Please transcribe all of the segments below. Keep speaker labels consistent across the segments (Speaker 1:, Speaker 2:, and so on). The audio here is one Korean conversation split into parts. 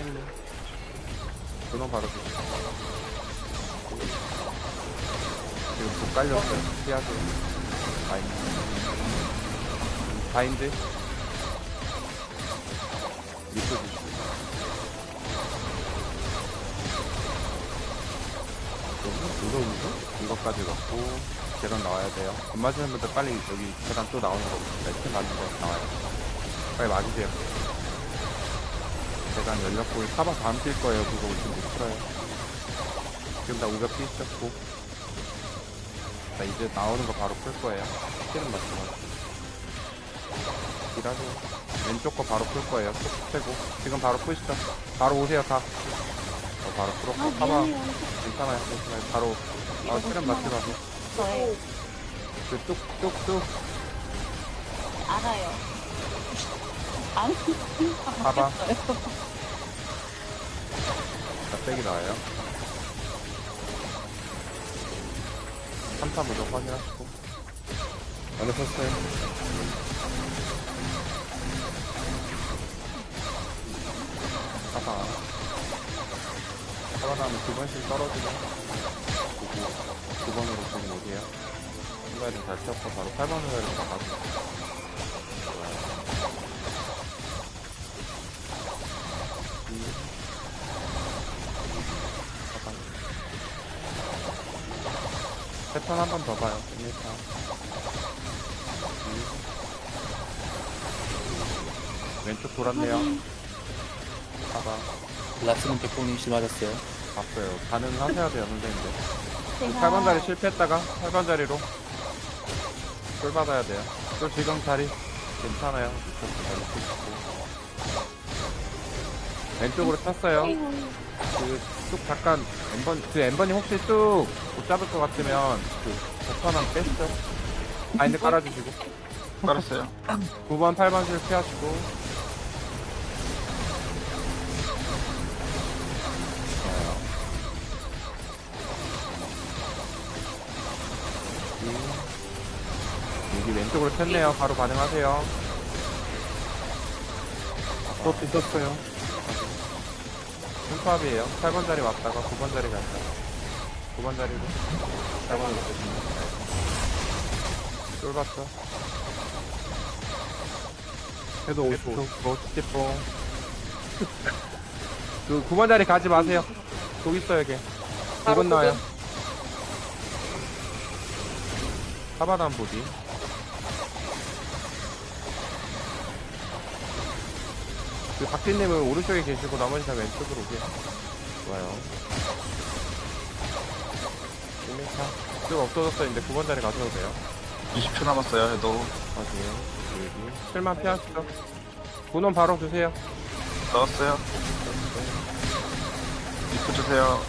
Speaker 1: 1, 분홍 바로 주세요. 지금 못 깔렸어요. 피하세요. 바인드. 바인드. 주시고. 이거, 이거, 이거까지 넣고, 계단 나와야 돼요. 안 맞으는 분들 빨리 여기 계단 또 나오는 거, 매트 맞는 거 나와요. 빨리 맞으세요. 계단 열렸고, 사바 다음 뛸 거예요. 그거 지금 못 풀어요. 지금 다 우벽 뛰셨고. 자, 이제 나오는 거 바로 풀 거예요. 스킬은 맞지 마. 일하세요. 왼쪽 거 바로 풀 거예요. 쏙 빼고. 지금 바로 푸시죠. 바로 오세요, 다. 어, 바로 풀었고.
Speaker 2: 아,
Speaker 1: 사바
Speaker 2: 미안해요.
Speaker 1: 괜찮아요. 괜찮아요. 바로. 아, 실험 맞지 마세요.
Speaker 2: 저예요.
Speaker 1: 그 뚝뚝뚝.
Speaker 2: 알아요. 안,
Speaker 1: 봐봐.
Speaker 2: 모르겠어요.
Speaker 1: 자, 빼기 나와요. 3타 무조건 확인하시고.
Speaker 3: 안에 섰어요.
Speaker 1: 사바. 사바 나오면 두 번씩 떨어지고. 그리고 두 번으로 지금 오세요. 한가에 좀잘 쳤고, 바로 8번 후에로 가가지고. 패턴 한 번 더 봐요. 1타. 왼쪽 돌았네요. 사바.
Speaker 3: 라스는 백봉님 맞았어요.
Speaker 1: 봤어요. 가능하셔야 돼요, 선생님들.
Speaker 2: 제가
Speaker 1: 8번 자리 실패했다가 8번 자리로 쫄 받아야 돼요. 쫄 지금 자리 괜찮아요. 이쪽도 자리 쓰시고. 왼쪽으로 탔어요. 그쭉 잠깐 엠번 그 엠번이 혹시 쭉 못 잡을 것 같으면 그 버터만 뺐죠. 바인드 깔아주시고
Speaker 4: 깔았어요.
Speaker 1: 9번 8번 실패하시고 좋아요. 여기, 왼쪽으로 폈네요. 바로 반응하세요.
Speaker 3: 또 삐졌어요.
Speaker 1: 승팝이에요. 8번 자리 왔다가 9번 자리 갈까요? 9번 자리로 8번으로 오겠습니다. 쫄 봤죠?
Speaker 3: 해도 50초.
Speaker 1: 뭐, 찌뽕. 그 9번 자리 가지 마세요. 독 있어요, 걔. 독은 나와요. 사바단 보디. 그 박진님은 오른쪽에 계시고 나머지 다 왼쪽으로 오세요. 좋아요. 1m. 쭉 없어졌어요. 이제 9번 자리 가셔도 돼요.
Speaker 4: 20초 남았어요, 해도.
Speaker 1: 맞아요. 여기. 실만 피하시죠. 분원 바로 주세요.
Speaker 4: 넣었어요. 2초 주세요.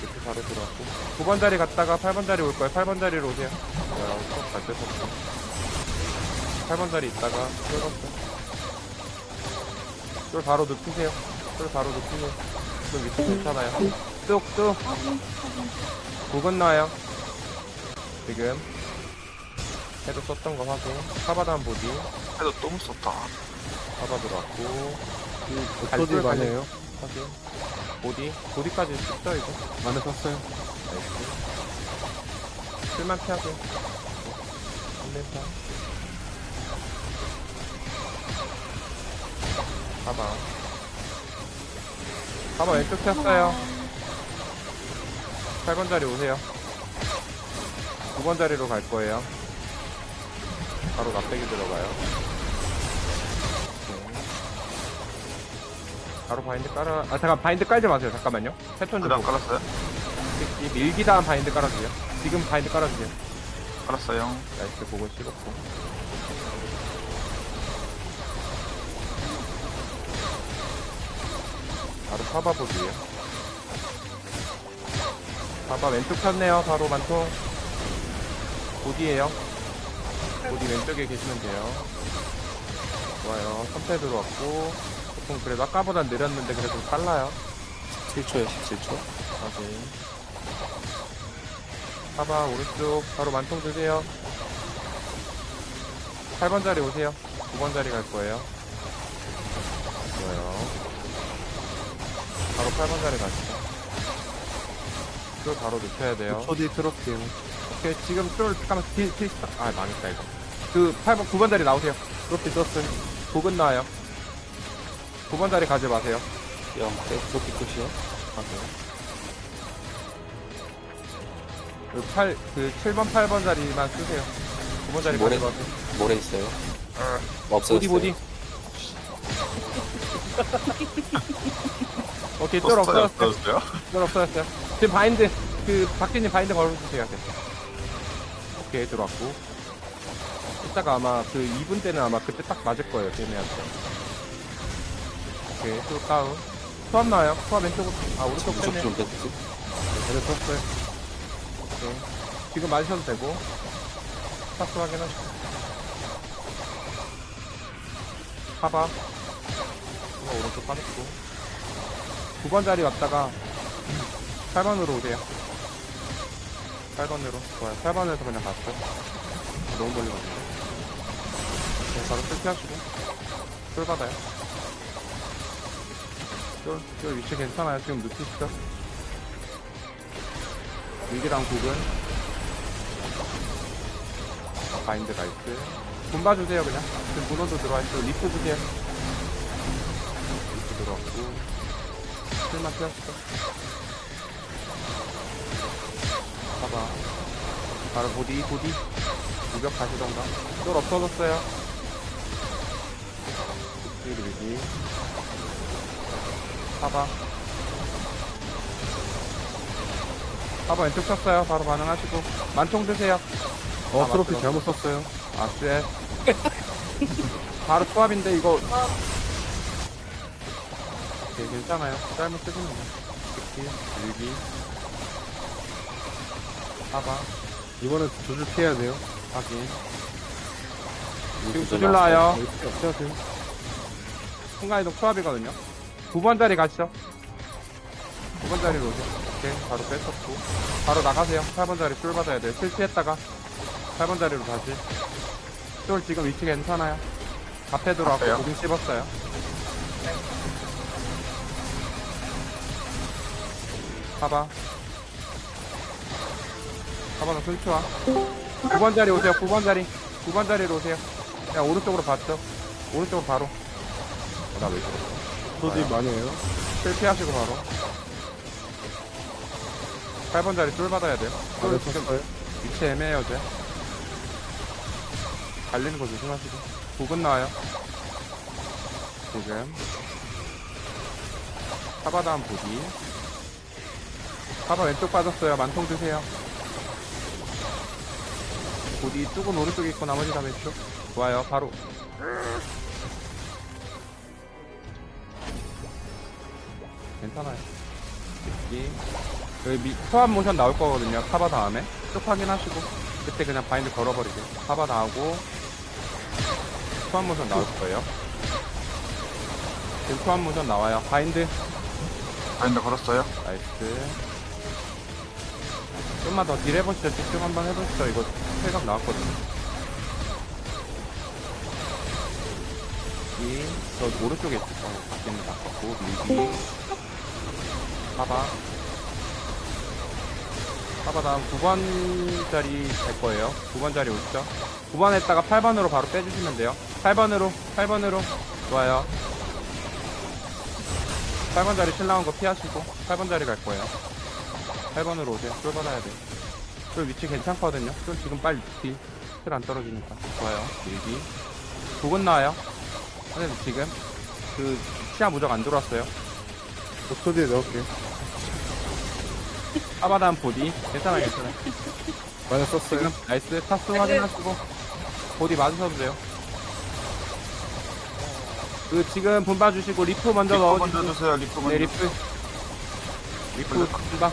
Speaker 1: 이렇게 바로 들어왔고 9번 자리 갔다가 8번 자리 올 거예요 8번 자리로 오세요 또잘 뺏었어 8번 자리 있다가 쫄었어 쫄 바로 눕히세요 쫄 바로 눕히세요 좀 위치 괜찮아요 뚝뚝 9번 나와요 지금 해도 썼던 거 확인 사바단 보디
Speaker 4: 해도 또 무섭다.
Speaker 1: 사바 들어왔고
Speaker 3: 어쩌지. 해요.
Speaker 1: 확인 보디 보디까지 찍죠 이제
Speaker 3: 안에 섰어요.
Speaker 1: 나이스. 쓸만 피하고. 3連타 봐봐. 봐봐, 왼쪽 폈어요. 8번 자리 오세요. 9번 자리로 갈 거예요. 바로 납배기 들어가요. 오케이. 바로 바인드 깔아, 아, 잠깐, 바인드 깔지 마세요. 잠깐만요. 패턴
Speaker 4: 좀그 다음
Speaker 1: 보고.
Speaker 4: 깔았어요?
Speaker 1: 이 밀기 다음 바인드 깔아주세요. 지금 바인드 깔아주세요.
Speaker 4: 깔았어요.
Speaker 1: 나이스 보고 씹었고. 사바 보드예요. 사바 왼쪽 폈네요. 바로 만통. 보디에요. 보디 왼쪽에 계시면 돼요. 좋아요. 3패 들어왔고. 조금 그래도 아까보다 느렸는데 그래도 좀 빨라요.
Speaker 3: 7초요, 17초.
Speaker 1: 확인. 사바 오른쪽 바로 만통 드세요. 8번 자리 오세요. 9번 자리 갈 거예요. 바로 8번 자리 가시죠. 쫄 바로 눕혀야 돼요.
Speaker 3: 5초 뒤에 틀었게요.
Speaker 1: 오케이, 지금 쫄, 잠깐만, 딜, 딜, 아, 망했다, 이거. 그, 8번, 9번 자리 나오세요. 트로피 썼음. 복은 나와요. 9번 자리 가지 마세요.
Speaker 3: 영, 네, 트로피 끝이요.
Speaker 1: 그 8, 그 7번, 8번 자리만 쓰세요. 9번 자리 가지
Speaker 5: 모래-
Speaker 1: 마세요.
Speaker 5: 모래 있어요?
Speaker 4: 에,
Speaker 5: 없어요.
Speaker 1: 보디, 보디. 오케이, 쫄 없어졌어요.
Speaker 4: 떴어요?
Speaker 1: 쫄 없어졌어요. 지금 바인드, 그, 박진님 바인드 걸어주세요. 오케이, 들어왔고. 이따가 아마 그 2분 때는 아마 그때 딱 맞을 거예요, 걔네한테. 오케이, 또 다운. 수압 나와요. 수압 왼쪽으로, 아, 오른쪽
Speaker 5: 무적
Speaker 1: 뺐네.
Speaker 5: 좀 뺐지?
Speaker 1: 그래, 썼어요. 오케이. 지금 맞으셔도 되고. 스타트 확인하시고. 카바. 이거 오른쪽 빠졌고. 9번 자리 왔다가 8번으로 오세요. 8번으로. 좋아요. 8번에서 그냥 갔어. 너무 멀리 갔는데. 네, 바로 설치하시고. 쫄 받아요. 쫄, 쫄 위치 괜찮아요. 지금 눕히시죠. 위기랑 국은 아, 바인드 나이스 돈 봐주세요 그냥 지금 문어도 들어와 있고 리프 주세요 리프 들어왔고 실만 피하시죠 봐봐. 바로 보디 보디. 무력 가시던가. 쫄 없어졌어요. 위기 위기 봐봐. 봐봐 왼쪽 쳤어요. 바로 반응하시고. 만총 드세요.
Speaker 3: 어,
Speaker 1: 아,
Speaker 3: 트로피
Speaker 1: 맞죠.
Speaker 3: 잘못 썼어요.
Speaker 1: 아, 쎄. 바로 조합인데, 이거. 오케이, 괜찮아요. 짧은 쓰시면 돼요. 특히, 일기. 사바,
Speaker 3: 이번엔 두줄 피해야 돼요.
Speaker 1: 확인. 지금 두줄 나와요.
Speaker 3: 이렇게 피하세요.
Speaker 1: 순간이동 조합이거든요. 9번 자리 가시죠. 9번 자리로 오세요. 오케이, 바로 뺐었고. 바로 나가세요. 8번 자리 쫄 받아야 돼요. 실수했다가 8번 자리로 다시. 쫄 지금 위치 괜찮아요. 앞에 들어왔고,
Speaker 4: 앞에요?
Speaker 1: 고빙 씹었어요. 봐봐. 4번은 순추와. 9번 자리 오세요. 9번 자리. 9번 자리로 오세요. 그냥 오른쪽으로 봤죠. 오른쪽으로 바로. 어, 나왜 저래?
Speaker 3: 트로피 많이 해요.
Speaker 1: 실패하시고 바로 8번 자리 쫄 받아야 돼요 쫄
Speaker 3: 많이
Speaker 1: 지금
Speaker 3: 썼어요.
Speaker 1: 위치 애매해요 쟤 갈리는 거 조심하시고 부근 나와요 지금 사바 다음 보기 사바 왼쪽 빠졌어요. 만통 드세요. 보디 쪽은 오른쪽에 있고 나머지 다 왼쪽. 좋아요. 바로. 괜찮아요. 여기 여기 미, 소환 모션 나올 거거든요. 카바 다음에. 쭉 확인하시고. 그때 그냥 바인드 걸어버리세요 카바 나오고. 소환 모션 나올 거예요. 지금 소환 모션 나와요. 바인드.
Speaker 4: 바인드 걸었어요?
Speaker 1: 나이스 좀만 더 딜 해보시죠. 집중 한번 해보시죠. 이거 회각 나왔거든요. 이, 저 오른쪽에 있을 거 바뀌는 거 바꿨고 밀기. 사바 사바 다음 9번 자리 될 거예요. 9번 자리 오시죠. 9번 했다가 8번으로 바로 빼주시면 돼요. 8번으로 8번으로. 좋아요. 8번 자리 실 나온 거 피하시고 8번 자리 갈 거예요 8번으로 오세요. 쫄 받아야 돼요 쫄 위치 괜찮거든요. 쫄 지금 빨리 딜실안 떨어지니까. 좋아요. 밀기 9번 나와요. 근데 지금. 그 시야 무적 안 들어왔어요.
Speaker 3: 5초 뒤에 넣을게요.
Speaker 1: 아바단 보디. 괜찮아요 괜찮아요.
Speaker 3: 많이 썼어요.
Speaker 1: 지금 나이스. 타스 확인하시고. 보디 맞으셔도 돼요. 그 지금 분바 주시고 리프 먼저
Speaker 4: 리프 먼저
Speaker 1: 넣어주시고.
Speaker 4: 주세요, 리프 먼저.
Speaker 1: 네 리프 리프 분바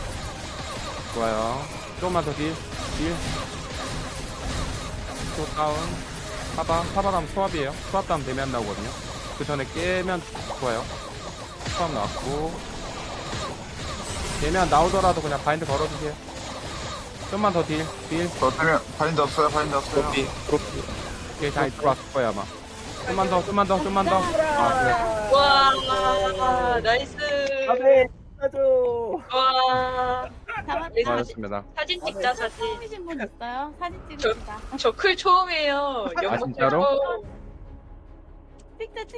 Speaker 1: 좋아요. 조금만 더 딜 딜. 또 다운. 사바 사바 다음 수압이에요. 수압 다음 대면 나오거든요. 그 전에 깨면 좋아요. 수압 나왔고. 대면 나오더라도 그냥 바인드 걸어주세요. 좀만 더 딜 딜.
Speaker 4: 저 때문에 바인드 없어요, 바인드 없어요.
Speaker 5: 트로피, 트로피.
Speaker 1: 오케이 잘 들어왔을 거야 아마. 좀만 더 좀만 더 좀만 더. 아, 그래.
Speaker 6: 와 나이스.
Speaker 5: 와
Speaker 2: 다만
Speaker 5: 네,
Speaker 1: 수고하셨습니다.
Speaker 5: 사진 찍자 사진.
Speaker 2: 처음이신 분 있어요? 사진 찍읍시다.
Speaker 5: 저 클 처음이에요. 연못
Speaker 1: 진짜로?
Speaker 5: 처음.
Speaker 2: 찍자 찍자.